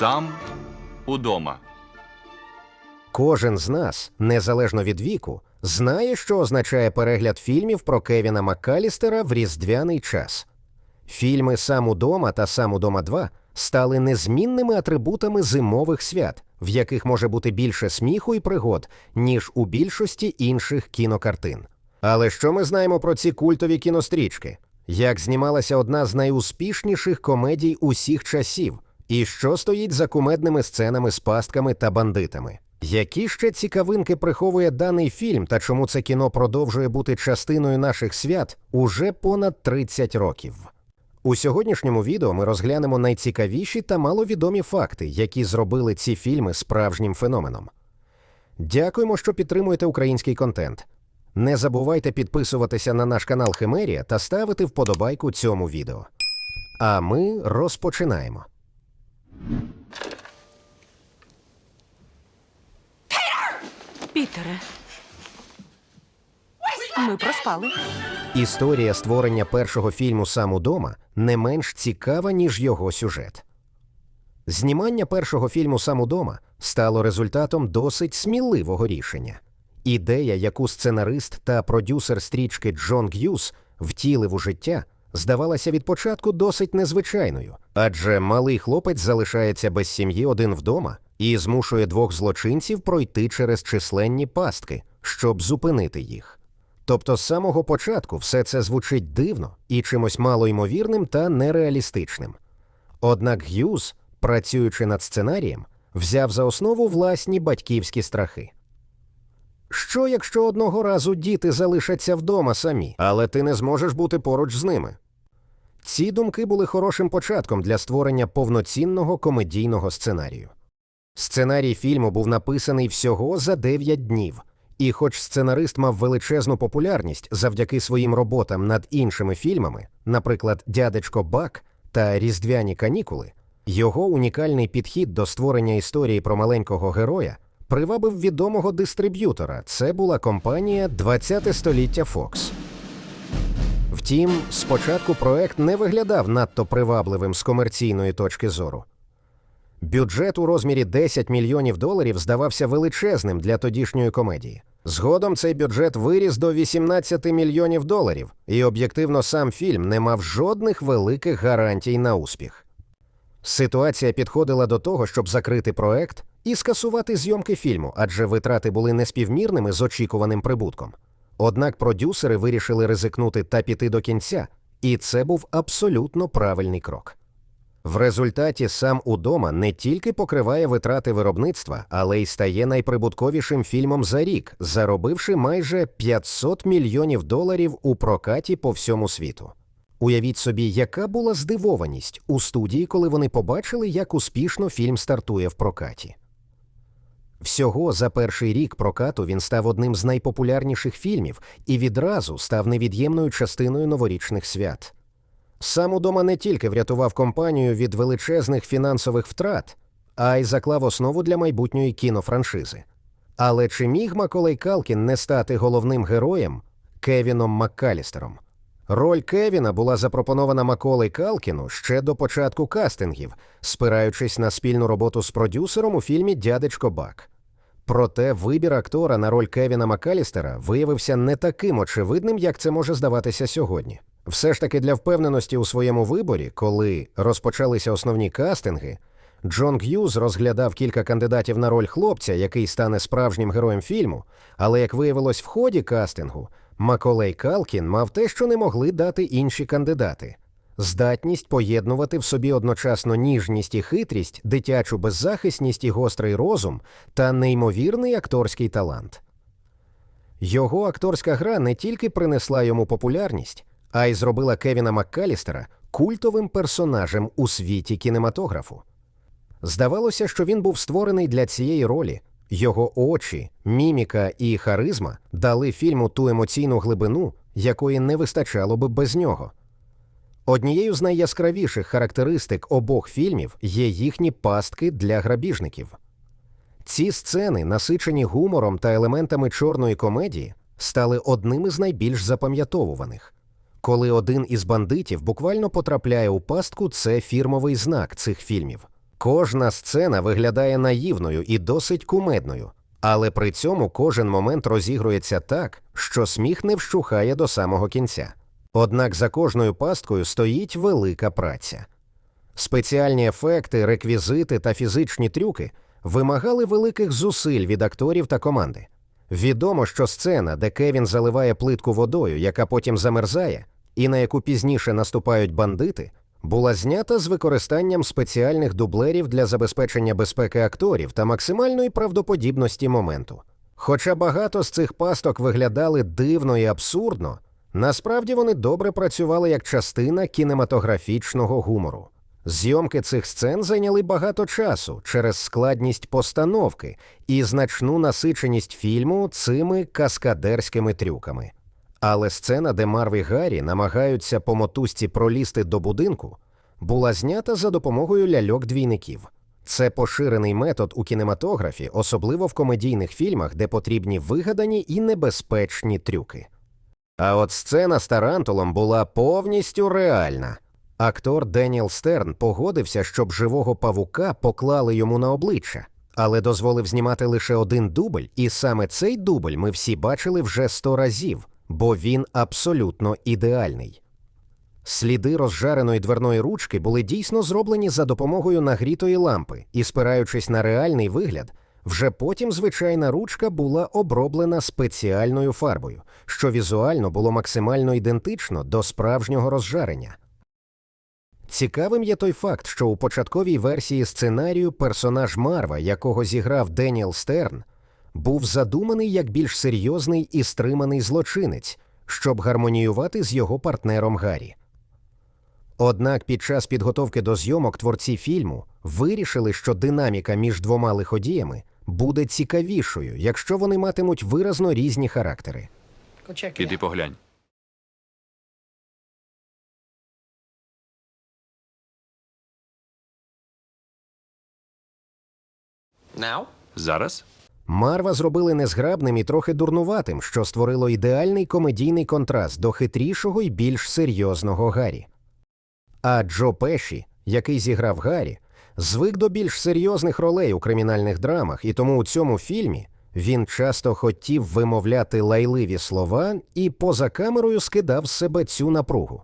Сам удома. Кожен з нас, незалежно від віку, знає, що означає перегляд фільмів про Кевіна Маккалістера в різдвяний час. Фільми Сам удома та Сам удома 2 стали незмінними атрибутами зимових свят, в яких може бути більше сміху і пригод, ніж у більшості інших кінокартин. Але що ми знаємо про ці культові кінострічки? Як знімалася одна з найуспішніших комедій усіх часів, і що стоїть за кумедними сценами з пастками та бандитами? Які ще цікавинки приховує даний фільм та чому це кіно продовжує бути частиною наших свят уже понад 30 років? У сьогоднішньому відео ми розглянемо найцікавіші та маловідомі факти, які зробили ці фільми справжнім феноменом. Дякуємо, що підтримуєте український контент. Не забувайте підписуватися на наш канал Химерія та ставити вподобайку цьому відео. А ми розпочинаємо. Пітере. Ми проспали. Історія створення першого фільму сам удома не менш цікава, ніж його сюжет. Знімання першого фільму сам удома стало результатом досить сміливого рішення. Ідея, яку сценарист та продюсер стрічки Джон Г'юз втілив у життя, здавалася від початку досить незвичайною, адже малий хлопець залишається без сім'ї один вдома і змушує двох злочинців пройти через численні пастки, щоб зупинити їх. Тобто з самого початку все це звучить дивно і чимось малоймовірним та нереалістичним. Однак Г'юз, працюючи над сценарієм, взяв за основу власні батьківські страхи. Що, якщо одного разу діти залишаться вдома самі, але ти не зможеш бути поруч з ними? Ці думки були хорошим початком для створення повноцінного комедійного сценарію. Сценарій фільму був написаний всього за 9 днів, і хоч сценарист мав величезну популярність завдяки своїм роботам над іншими фільмами, наприклад, Дядечко Бак та Різдвяні канікули, його унікальний підхід до створення історії про маленького героя привабив відомого дистриб'ютора. Це була компанія 20 століття Fox. Втім, спочатку проект не виглядав надто привабливим з комерційної точки зору. Бюджет у розмірі 10 мільйонів доларів здавався величезним для тодішньої комедії. Згодом цей бюджет виріс до 18 мільйонів доларів, і об'єктивно сам фільм не мав жодних великих гарантій на успіх. Ситуація підходила до того, щоб закрити проект і скасувати зйомки фільму, адже витрати були неспівмірними з очікуваним прибутком. Однак продюсери вирішили ризикнути та піти до кінця, і це був абсолютно правильний крок. В результаті сам удома не тільки покриває витрати виробництва, але й стає найприбутковішим фільмом за рік, заробивши майже 500 мільйонів доларів у прокаті по всьому світу. Уявіть собі, яка була здивованість у студії, коли вони побачили, як успішно фільм стартує в прокаті. Всього за перший рік прокату він став одним з найпопулярніших фільмів і відразу став невід'ємною частиною новорічних свят. Сам удома не тільки врятував компанію від величезних фінансових втрат, а й заклав основу для майбутньої кінофраншизи. Але чи міг Маколей Калкін не стати головним героєм Кевіном Маккалістером? Роль Кевіна була запропонована Маколей Калкіну ще до початку кастингів, спираючись на спільну роботу з продюсером у фільмі Дядечко Бак. Проте вибір актора на роль Кевіна Маккалістера виявився не таким очевидним, як це може здаватися сьогодні. Все ж таки для впевненості у своєму виборі, коли розпочалися основні кастинги, Джон Г'юз розглядав кілька кандидатів на роль хлопця, який стане справжнім героєм фільму, але як виявилось в ході кастингу, Маколей Калкін мав те, що не могли дати інші кандидати. Здатність поєднувати в собі одночасно ніжність і хитрість, дитячу беззахисність і гострий розум та неймовірний акторський талант. Його акторська гра не тільки принесла йому популярність, а й зробила Кевіна Маккалістера культовим персонажем у світі кінематографу. Здавалося, що він був створений для цієї ролі. Його очі, міміка і харизма дали фільму ту емоційну глибину, якої не вистачало би без нього. Однією з найяскравіших характеристик обох фільмів є їхні пастки для грабіжників. Ці сцени, насичені гумором та елементами чорної комедії, стали одним із найбільш запам'ятовуваних. Коли один із бандитів буквально потрапляє у пастку, це фірмовий знак цих фільмів. Кожна сцена виглядає наївною і досить кумедною, але при цьому кожен момент розігрується так, що сміх не вщухає до самого кінця. Однак за кожною пасткою стоїть велика праця. Спеціальні ефекти, реквізити та фізичні трюки вимагали великих зусиль від акторів та команди. Відомо, що сцена, де Кевін заливає плитку водою, яка потім замерзає, і на яку пізніше наступають бандити, була знята з використанням спеціальних дублерів для забезпечення безпеки акторів та максимальної правдоподібності моменту. Хоча багато з цих пасток виглядали дивно і абсурдно, насправді вони добре працювали як частина кінематографічного гумору. Зйомки цих сцен зайняли багато часу через складність постановки і значну насиченість фільму цими каскадерськими трюками. Але сцена, де Марв Гаррі намагаються по мотузці пролізти до будинку, була знята за допомогою ляльок-двійників. Це поширений метод у кінематографі, особливо в комедійних фільмах, де потрібні вигадані і небезпечні трюки. А от сцена з Тарантулом була повністю реальна. Актор Деніел Стерн погодився, щоб живого павука поклали йому на обличчя, але дозволив знімати лише один дубль, і саме цей дубль ми всі бачили вже сто разів, бо він абсолютно ідеальний. Сліди розжареної дверної ручки були дійсно зроблені за допомогою нагрітої лампи, і, спираючись на реальний вигляд, вже потім звичайна ручка була оброблена спеціальною фарбою, що візуально було максимально ідентично до справжнього розжарення. Цікавим є той факт, що у початковій версії сценарію персонаж Марва, якого зіграв Деніел Стерн, був задуманий як більш серйозний і стриманий злочинець, щоб гармоніювати з його партнером Гаррі. Однак під час підготовки до зйомок творці фільму вирішили, що динаміка між двома лиходіями буде цікавішою, якщо вони матимуть виразно різні характери. Піди поглянь. Now? Зараз? Марва зробили незграбним і трохи дурнуватим, що створило ідеальний комедійний контраст до хитрішого і більш серйозного Гаррі. А Джо Пеші, який зіграв Гаррі, звик до більш серйозних ролей у кримінальних драмах, і тому у цьому фільмі він часто хотів вимовляти лайливі слова і поза камерою скидав з себе цю напругу.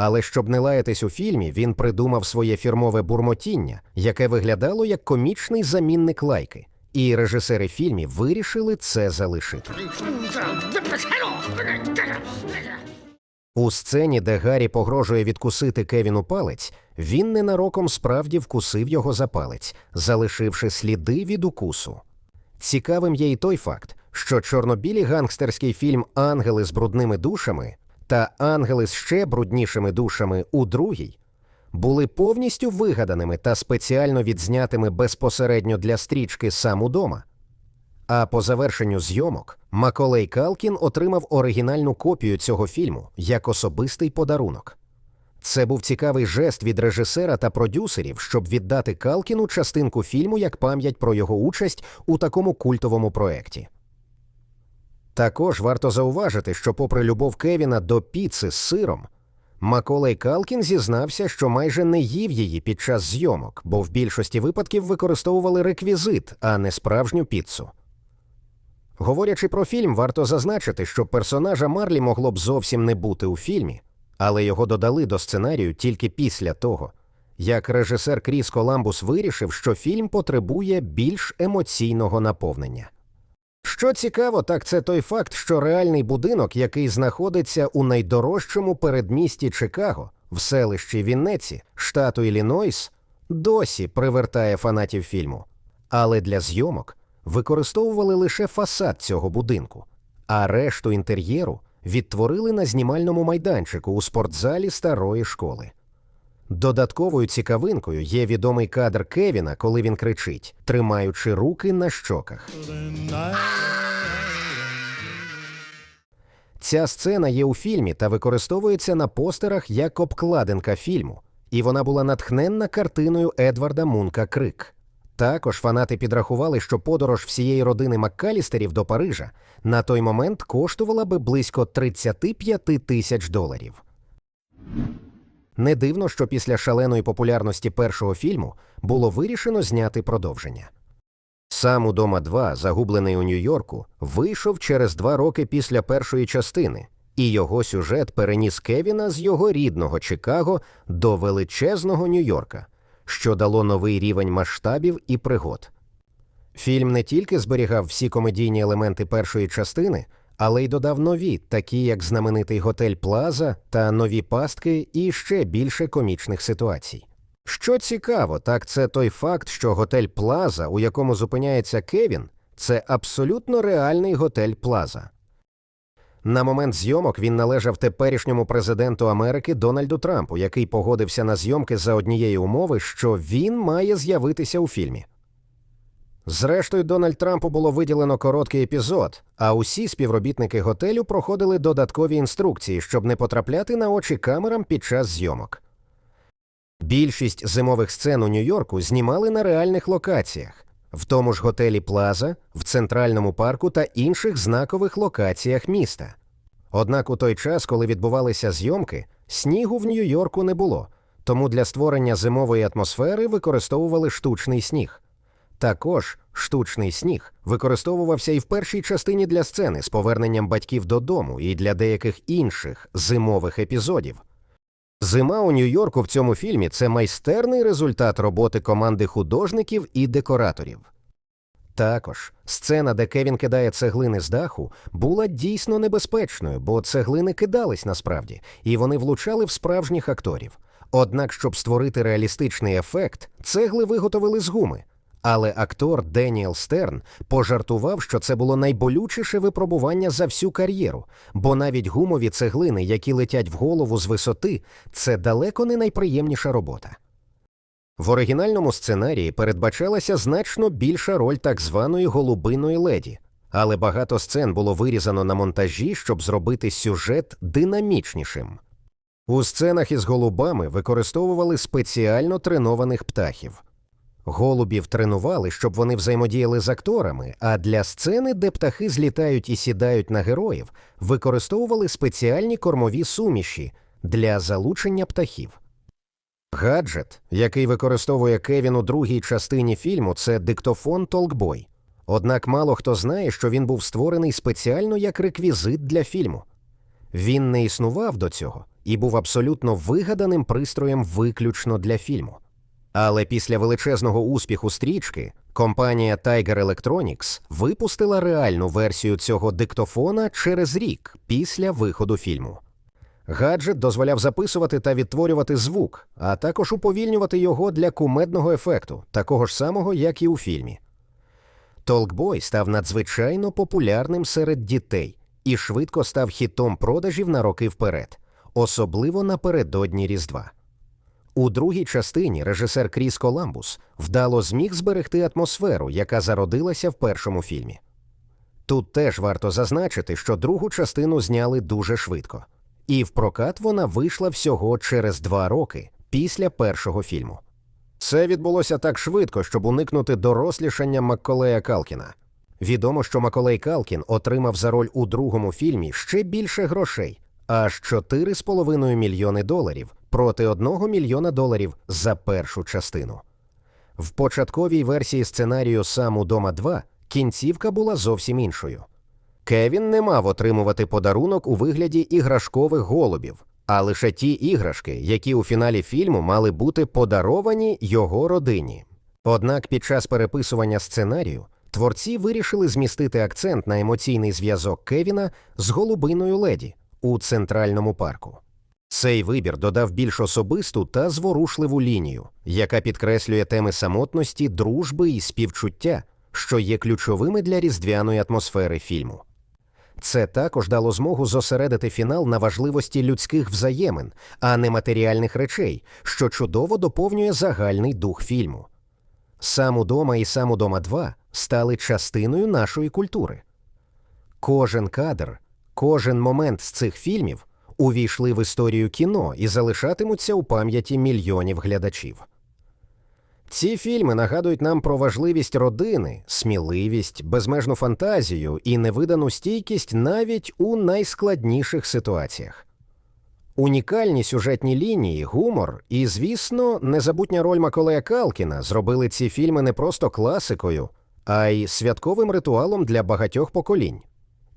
Але щоб не лаятись у фільмі, він придумав своє фірмове бурмотіння, яке виглядало як комічний замінник лайки, і режисери фільмів вирішили це залишити. У сцені, де Гаррі погрожує відкусити Кевіну палець, він ненароком справді вкусив його за палець, залишивши сліди від укусу. Цікавим є й той факт, що чорнобілі гангстерський фільм Ангели з брудними душами та Ангели з ще бруднішими душами у другій були повністю вигаданими та спеціально відзнятими безпосередньо для стрічки сам удома. А по завершенню зйомок Маколей Калкін отримав оригінальну копію цього фільму як особистий подарунок. Це був цікавий жест від режисера та продюсерів, щоб віддати Калкіну частинку фільму як пам'ять про його участь у такому культовому проєкті. Також варто зауважити, що, попри любов Кевіна до піци з сиром, Маколей Калкін зізнався, що майже не їв її під час зйомок, бо в більшості випадків використовували реквізит, а не справжню піцу. Говорячи про фільм, варто зазначити, що персонажа Марлі могло б зовсім не бути у фільмі, але його додали до сценарію тільки після того, як режисер Кріс Коламбус вирішив, що фільм потребує більш емоційного наповнення. Що цікаво, так це той факт, що реальний будинок, який знаходиться у найдорожчому передмісті Чикаго, в селищі Віннеці, штату Іллінойс, досі привертає фанатів фільму. Але для зйомок використовували лише фасад цього будинку, а решту інтер'єру відтворили на знімальному майданчику у спортзалі старої школи. Додатковою цікавинкою є відомий кадр Кевіна, коли він кричить, тримаючи руки на щоках. Ця сцена є у фільмі та використовується на постерах як обкладинка фільму, і вона була натхненна картиною Едварда Мунка Крик. Також фанати підрахували, що подорож всієї родини Маккалістерів до Парижа на той момент коштувала би близько 35 тисяч доларів. Не дивно, що після шаленої популярності першого фільму було вирішено зняти продовження. Сам удома 2, загублений у Нью-Йорку, вийшов через два роки після першої частини, і його сюжет переніс Кевіна з його рідного Чикаго до величезного Нью-Йорка, що дало новий рівень масштабів і пригод. Фільм не тільки зберігав всі комедійні елементи першої частини, але й додав нові, такі як знаменитий готель Плаза та нові пастки і ще більше комічних ситуацій. Що цікаво, так це той факт, що готель Плаза, у якому зупиняється Кевін, це абсолютно реальний готель Плаза. На момент зйомок він належав теперішньому президенту Америки Дональду Трампу, який погодився на зйомки за однієї умови, що він має з'явитися у фільмі. Зрештою, Дональд Трампу було виділено короткий епізод, а усі співробітники готелю проходили додаткові інструкції, щоб не потрапляти на очі камерам під час зйомок. Більшість зимових сцен у Нью-Йорку знімали на реальних локаціях, в тому ж готелі Плаза, в центральному парку та інших знакових локаціях міста. Однак у той час, коли відбувалися зйомки, снігу в Нью-Йорку не було, тому для створення зимової атмосфери використовували штучний сніг. Також штучний сніг використовувався і в першій частині для сцени з поверненням батьків додому і для деяких інших зимових епізодів. Зима у Нью-Йорку в цьому фільмі це майстерний результат роботи команди художників і декораторів. Також сцена, де Кевін кидає цеглини з даху, була дійсно небезпечною, бо цеглини кидались насправді, і вони влучали в справжніх акторів. Однак, щоб створити реалістичний ефект, цегли виготовили з гуми. Але актор Деніел Стерн пожартував, що це було найболючіше випробування за всю кар'єру, бо навіть гумові цеглини, які летять в голову з висоти, це далеко не найприємніша робота. В оригінальному сценарії передбачалася значно більша роль так званої голубиної леді, але багато сцен було вирізано на монтажі, щоб зробити сюжет динамічнішим. У сценах із голубами використовували спеціально тренованих птахів. Голубів тренували, щоб вони взаємодіяли з акторами, а для сцени, де птахи злітають і сідають на героїв, використовували спеціальні кормові суміші для залучення птахів. Гаджет, який використовує Кевін у другій частині фільму, це диктофон Толкбой. Однак мало хто знає, що він був створений спеціально як реквізит для фільму. Він не існував до цього і був абсолютно вигаданим пристроєм виключно для фільму. Але після величезного успіху стрічки компанія Tiger Electronics випустила реальну версію цього диктофона через рік після виходу фільму. Гаджет дозволяв записувати та відтворювати звук, а також уповільнювати його для кумедного ефекту, такого ж самого, як і у фільмі. Толкбой став надзвичайно популярним серед дітей і швидко став хітом продажів на роки вперед, особливо напередодні Різдва. У другій частині режисер Кріс Коламбус вдало зміг зберегти атмосферу, яка зародилася в першому фільмі. Тут теж варто зазначити, що другу частину зняли дуже швидко, і в прокат вона вийшла всього через два роки після першого фільму. Це відбулося так швидко, щоб уникнути дорослішання Макколея Калкіна. Відомо, що Маколей Калкін отримав за роль у другому фільмі ще більше грошей аж 4,5 мільйони доларів проти 1 мільйона доларів за першу частину. В початковій версії сценарію «Сам удома 2» кінцівка була зовсім іншою. Кевін не мав отримувати подарунок у вигляді іграшкових голубів, а лише ті іграшки, які у фіналі фільму мали бути подаровані його родині. Однак під час переписування сценарію творці вирішили змістити акцент на емоційний зв'язок Кевіна з голубиною леді у центральному парку. Цей вибір додав більш особисту та зворушливу лінію, яка підкреслює теми самотності, дружби і співчуття, що є ключовими для різдвяної атмосфери фільму. Це також дало змогу зосередити фінал на важливості людських взаємин, а не матеріальних речей, що чудово доповнює загальний дух фільму. Сам удома і сам удома 2 стали частиною нашої культури. Кожен кадр, кожен момент з цих фільмів увійшли в історію кіно і залишатимуться у пам'яті мільйонів глядачів. Ці фільми нагадують нам про важливість родини, сміливість, безмежну фантазію і невидану стійкість навіть у найскладніших ситуаціях. Унікальні сюжетні лінії, гумор і, звісно, незабутня роль Маколея Калкіна зробили ці фільми не просто класикою, а й святковим ритуалом для багатьох поколінь.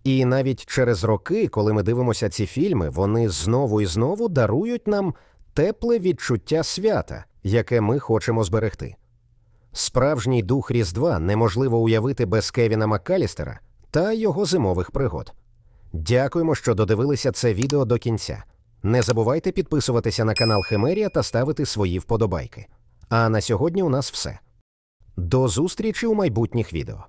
І навіть через роки, коли ми дивимося ці фільми, вони знову і знову дарують нам тепле відчуття свята, яке ми хочемо зберегти. Справжній дух Різдва неможливо уявити без Кевіна Маккалістера та його зимових пригод. Дякуємо, що додивилися це відео до кінця. Не забувайте підписуватися на канал Химерія та ставити свої вподобайки. А на сьогодні у нас все. До зустрічі у майбутніх відео.